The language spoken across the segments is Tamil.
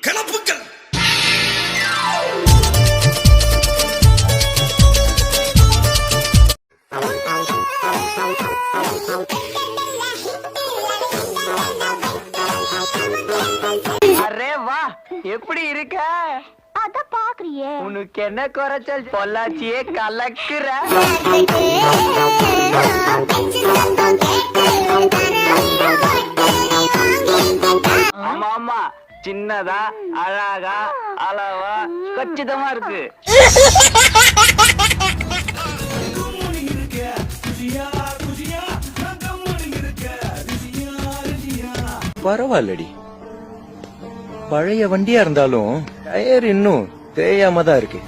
கிளப்புக்கள் அரே வா எப்படி இருக்க? அத பாக்குறியே. உனக்கு என்ன குறைச்சல்? பொள்ளாச்சியே கலக்குற. சின்னதா அழகா அளவா கச்சிதமா இருக்கு. பரவாயில்லடி. பழைய வண்டியா இருந்தாலும் டயர் இன்னும் தேயாம தான் இருக்கு.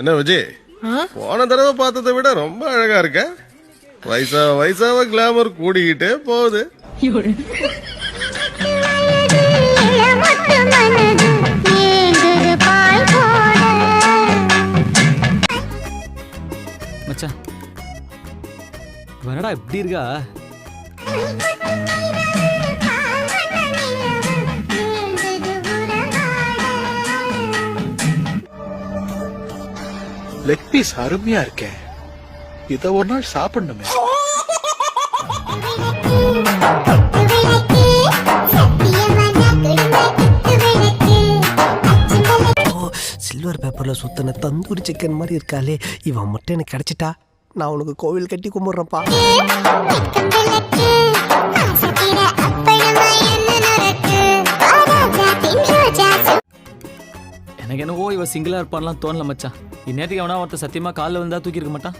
என்ன விஜய் போன தடவை பார்த்ததை விட ரொம்ப அழகா இருக்க? வயசா வயசாவ கிளாமர் கூடிக்கிட்டே போகுது. மச்சான் வரடா இப்படி இருக்கா? லெக் பீஸ் அருமையா இருக்கே. இத ஒரு நாள் சாப்பிடணுமே. சில்வர் பேப்பர்ல சுத்தின தந்தூரி சிக்கன் மாதிரி இருக்காளே. இவன் மட்டும் எனக்கு கிடைச்சிட்டா? நான் உனக்கு கோவில் கட்டி கும்பிடுறேன்ப்பா. எனக்கு என்னவோ இவ சிங்கிளா இருப்பான்லாம் தோணல மச்சான். இந்நேரத்துக்கு எவனா ஒருத்தன் சத்தியமா காலில் வந்தா தூக்கி இருக்க மாட்டான்.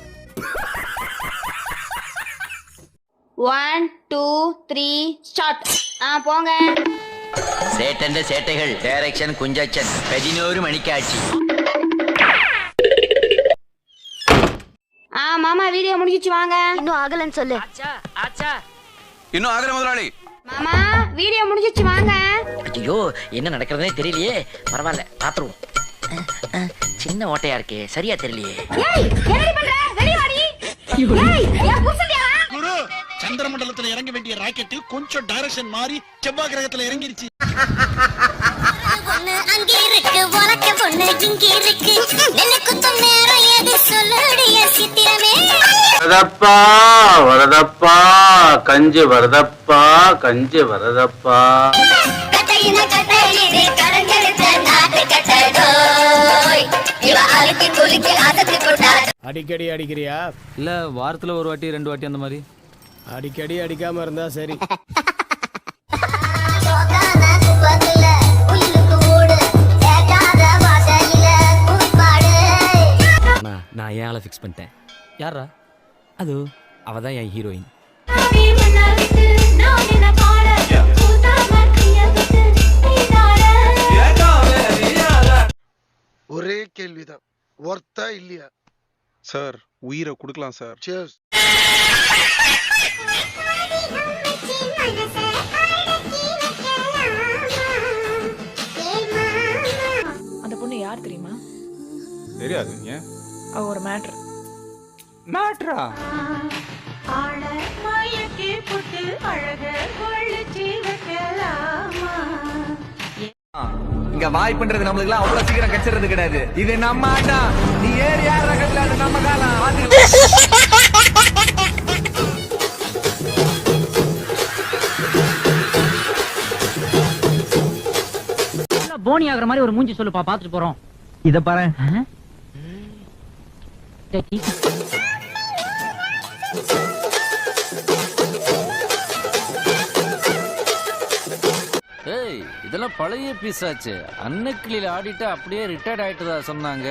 ஒன் டூ த்ரீ ஸ்டார்ட் ஆ போங்க. சேட்டന്റെ சேட்டைகள் டைரக்ஷன் குஞ்சச்சன். பதினோரு மணிக்காட்சி. ஆ மாமா வீடியோ முடிஞ்சிச்சு வாங்க. இன்னும் ஆகலன்னு சொல்லு. இன்னும் ஆகிற முதலாளி. மாமா வீடியோ முடிஞ்சிச்சு வாங்க. ஐயோ என்ன நடக்கிறதுனே தெரியலையே. பரவாயில்ல பாத்துருவோம். சின்ன ஓட்டையா இருக்கே சரியா தெரியலையே. ஏய் என்னடி பண்ற? வெளிய வாடி. ஏய் ஏன் குரு சந்திரமண்டலத்துல இறங்க வேண்டிய ராக்கெட் கொஞ்சம் டைரக்ஷன் மாறி செவ்வாய் கிரகத்துல இறங்கிருச்சு. வரதப்பா வரதப்பா கஞ்சி வரதப்பா கஞ்சி வரதப்பா. அடிக்கடி அடிக்கிறியா? இல்ல வாரத்துல ஒரு வாட்டி ரெண்டு வாட்டி அந்த மாதிரி? அடிக்கடி அடிக்காம இருந்தா சரி. நான் ஏன் ஆளை ஃபிக்ஸ் பண்ணிட்டேன். யாரா அது அவ தான் என் ஹீரோயின் ஒரே கேள்விதான். ஒர்த்தா இல்லையா? சார் உயிரை கொடுக்கலாம் சார் அந்த பொண்ணு யார் தெரியுமா? தெரியாது ஏன்? அவ ஒரு மேட்ரு மேட்ரா இங்க வாய்ப்புன்றது நம்மளுக்கு எல்லாம் அவ்வளவு சீக்கிரம் கச்சிறது கிடையாது. இது நம்ம ஆட்டம். நீ ஏறி யார் நம்ம காலம்? போனி ஆகுற மாதிரி ஒரு மூஞ்சி சொல்லுப்பா பாத்துட்டு போறோம். இத பாரு. ஏய் இதெல்லாம் பழைய பீஸ் ஆச்சு. அன்னக்கிளியில ஆடிட்டு அப்படியே ரிட்டையர்ட் ஆயிட்டதா சொன்னாங்க.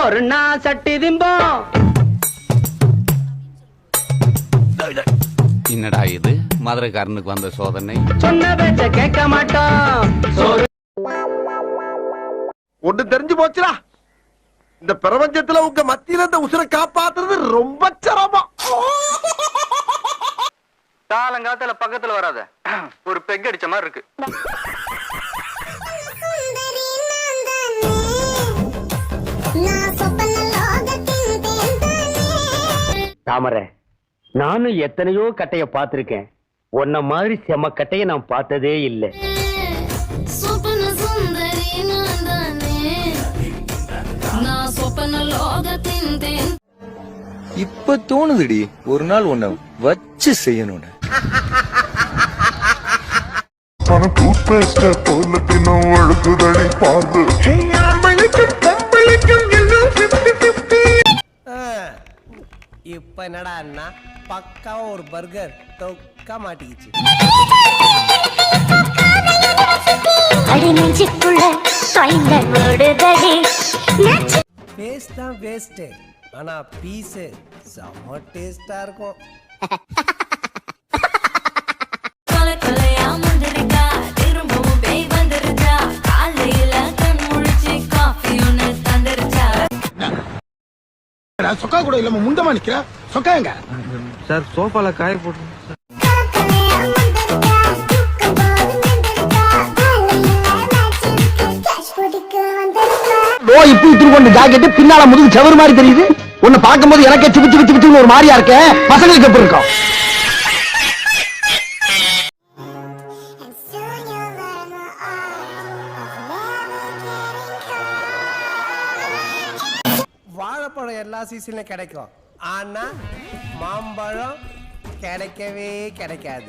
சொர்ணா சட்டி திம்பம். என்னடா இது? மதுரைக்காரனுக்கு வந்த சோதனை. சொன்ன பேச்ச கேட்க மாட்டோம். ஒண்ணு தெரிஞ்சு போச்சுடா. இந்த பிரபஞ்சத்துல உங்க மத்தியில இந்த உசுரை காப்பாத்துறது ரொம்ப சிரமம். காலங்காத்தால பக்கத்துல வராத. ஒரு பெக் அடிச்ச மாதிரி இருக்கு. தாமரை நானும் எத்தனையோ கட்டைய பார்த்திருக்கேன். உன்ன மாதிரி செம கட்டைய நான் பார்த்ததே இல்லை. இப்ப தோணுதுடி ஒரு நாள் உன்னை வச்சு இப்ப என்னடா அண்ணா பக்காவா ஒரு பர்கர் தொக்கா மாட்டிக்கிச்சு. பேஸ்ட் தான் வேஸ்ட் ஆனா பீஸ் செம்ம டேஸ்டா இருக்கும். சொக்கா கூட இல்லாம முண்டமா நிக்கிற? சொக்கா எங்க சார் சோஃபால காய போட்டு ஓ இப்ப இத்திரு கொண்டு ஜாக்கெட் பின்னால முதுகு செவரு மாதிரி தெரியுது. உன்னை பார்க்கும்போது எனக்கே சுபி சுபி சுபிச்சுன்னு ஒரு மாதிரியா இருக்க. பசங்களுக்கு எப்படி இருக்கும்? எல்லா சீசன்லயும் கிடைக்கும். ஆனா மாம்பழம் கிடைக்கவே கிடைக்காது.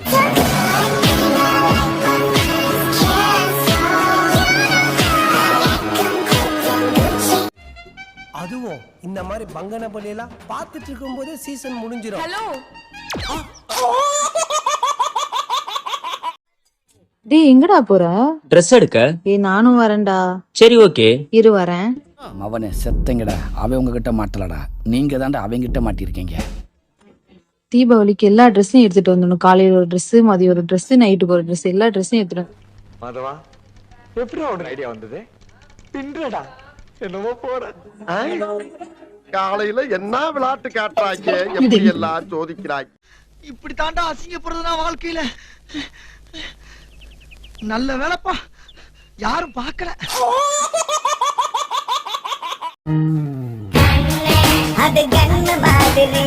அதுவும் இந்த மாதிரி பங்கனப்பள்ளி எல்லாம் பார்த்துட்டு இருக்கும் போதே சீசன் முடிஞ்சிடும் ஹலோ. டேய் எங்கடா போற? ட்ரெஸ் எடுக்க? ஏய் நானும் வரேன்டா. சரி ஓகே. இரு வரேன். அவனே செத்தங்கடா. அவன் உங்ககிட்ட மாட்டலடா. நீங்க தாண்டா அவங்கிட்ட மாட்டிருக்கீங்க. தீபாவளிக்கு எல்லா ட்ரெஸ்ஸையும் எடுத்துட்டு வந்துடணும் காலையில ஒரு Dress மதியம் ஒரு Dress நைட்டுக்கு ஒரு Dress எல்லா ட்ரெஸ்ஸையும் எடுத்துட்டு மாதவா எப்படி உனக்கு ஐடியா வந்தது? பின்றடா என்னமோ போற. காலையில என்ன விளையாட்டு காட்டுறாங்க? எப்படி எல்லாம் சோதிக்கிறாங்க இப்படி தாண்டா அசிங்கப்படுறதுனா வாழ்க்கையில. நல்ல வேலைப்பா. யாரும் பார்க்கல. அது கண்ணு மாதிரி.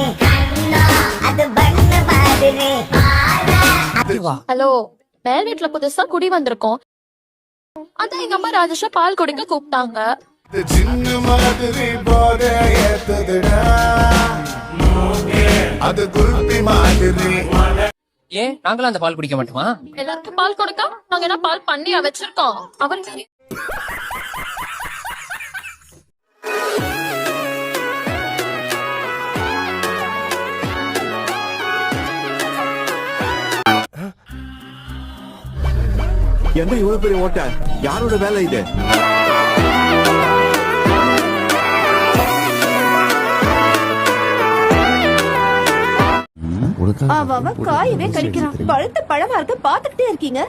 அது பண்ணு மாதிரி. ஹலோ மேல் புதுசா குடி வந்திருக்கோம். அதான் எங்க அம்மா ராஜேஷா பால் குடிக்க கூப்பிட்டாங்க. ஏன் நாங்களும் அந்த பால் குடிக்க மாட்டோமா? எல்லாருக்கும் பால் கொடுக்க நாங்க என்ன பால் பண்ணியா வச்சிருக்கோம்? அவர் என்ன இவ்வளவு பெரிய ஓட்ட? யாரோட வேலை இது? அவ காயவே கடிக்கிறான். பழுத்த பழமா இருக்க பாத்துக்கிட்டே இருக்கீங்க.